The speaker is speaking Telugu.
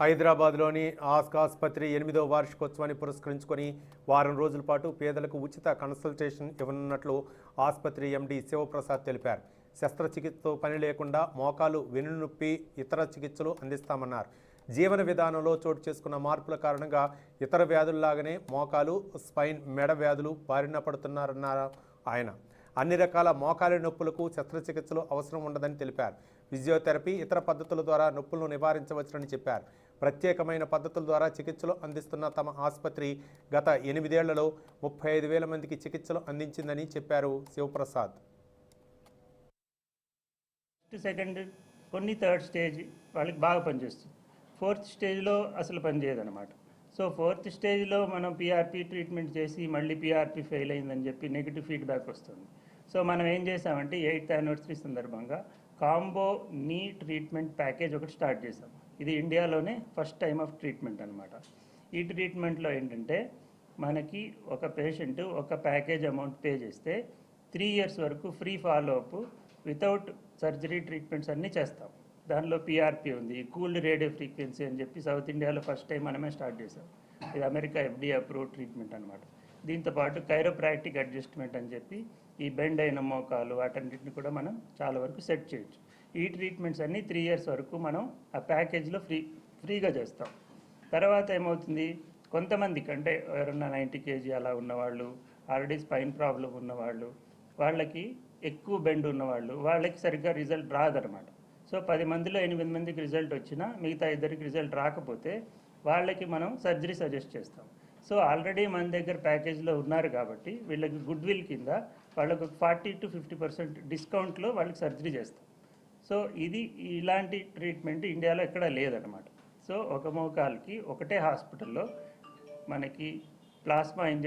హైదరాబాద్లోని ఆస్క్ ఆసుపత్రి ఎనిమిదో వార్షికోత్సవాన్ని పురస్కరించుకొని వారం రోజుల పాటు పేదలకు ఉచిత కన్సల్టేషన్ ఇవ్వనున్నట్లు ఆసుపత్రి ఎండీ శివప్రసాద్ తెలిపారు. శస్త్రచికిత్సతో పని లేకుండా మోకాలు వెన్నునొప్పి ఇతర చికిత్సలు అందిస్తామన్నారు. జీవన విధానంలో చోటు చేసుకున్న మార్పుల కారణంగా ఇతర వ్యాధుల్లాగానే మోకాలు స్పైన్ మెడ వ్యాధులు బారిన పడుతున్నారన్నారు ఆయన. అన్ని రకాల మోకాలి నొప్పులకు శస్త్రచికిత్సలు అవసరం ఉండదని తెలిపారు. ఫిజియోథెరపీ ఇతర పద్ధతుల ద్వారా నొప్పులను నివారించవచ్చునని చెప్పారు. ప్రత్యేకమైన పద్ధతుల ద్వారా చికిత్సలు అందిస్తున్న తమ ఆసుపత్రి గత ఎనిమిదేళ్ళలో ముప్పై ఐదు వేల మందికి చికిత్సలు అందించిందని చెప్పారు శివప్రసాద్. ఫస్ట్ సెకండ్ కొన్ని థర్డ్ స్టేజ్ వాళ్ళకి బాగా పనిచేస్తుంది. ఫోర్త్ స్టేజ్లో అసలు పనిచేయదనమాట సో ఫోర్త్ స్టేజ్లో మనం పిఆర్పి ట్రీట్మెంట్ చేసి మళ్ళీ పిఆర్పి ఫెయిల్ అయిందని చెప్పి నెగిటివ్ ఫీడ్బ్యాక్ వస్తుంది. సో మనం ఏం చేసామంటే ఎయిత్ యానివర్సరీ సందర్భంగా కాంబో నీ ట్రీట్మెంట్ ప్యాకేజ్ ఒకటి స్టార్ట్ చేసాం. ఇది ఇండియాలోనే ఫస్ట్ టైం ఆఫ్ ట్రీట్మెంట్ అనమాట ఈ ట్రీట్మెంట్లో ఏంటంటే మనకి ఒక పేషెంట్ ఒక ప్యాకేజ్ అమౌంట్ పే చేస్తే త్రీ ఇయర్స్ వరకు free follow up without surgery treatments అన్నీ చేస్తాం. దానిలో పిఆర్పి ఉంది కూల్డ్ రేడియో ఫ్రీక్వెన్సీ అని చెప్పి సౌత్ ఇండియాలో ఫస్ట్ టైం మనమే స్టార్ట్ చేసాం. ఇది అమెరికా ఎఫ్డీ అప్రూవ్ ట్రీట్మెంట్ అనమాట దీంతో పాటు కైరోప్రాక్టిక్ అడ్జస్ట్మెంట్ అని చెప్పి ఈ బెండ్ అయిన మోకాలు వాటన్నిటిని కూడా మనం చాలా వరకు సెట్ చేయొచ్చు. ఈ ట్రీట్మెంట్స్ అన్నీ త్రీ ఇయర్స్ వరకు మనం ఆ ప్యాకేజ్లో ఫ్రీ ఫ్రీగా చేస్తాం. తర్వాత ఏమవుతుంది? కొంతమందికి అంటే ఎవరన్నా నైంటీ కేజీ అలా ఉన్నవాళ్ళు ఆల్రెడీ స్పైన్ ప్రాబ్లం ఉన్నవాళ్ళు వాళ్ళకి ఎక్కువ బెండ్ ఉన్నవాళ్ళు వాళ్ళకి సరిగ్గా రిజల్ట్ రాదనమాట సో పది మందిలో ఎనిమిది మందికి రిజల్ట్ వచ్చినా మిగతా ఇద్దరికి రిజల్ట్ రాకపోతే వాళ్ళకి మనం సర్జరీ సజెస్ట్ చేస్తాం. సో ఆల్రెడీ మన దగ్గర ప్యాకేజ్లో ఉన్నారు కాబట్టి వీళ్ళకి గుడ్ విల్ కింద వాళ్ళకు ఫార్టీ టు ఫిఫ్టీ పర్సెంట్ డిస్కౌంట్లో వాళ్ళకి సర్జరీ చేస్తాం. సో ఇది ఇలాంటి ట్రీట్మెంట్ ఇండియాలో ఎక్కడా లేదనమాట సో ఒక మోకాల్కి ఒకటే హాస్పిటల్లో మనకి ప్లాస్మా ఇంజెక్షన్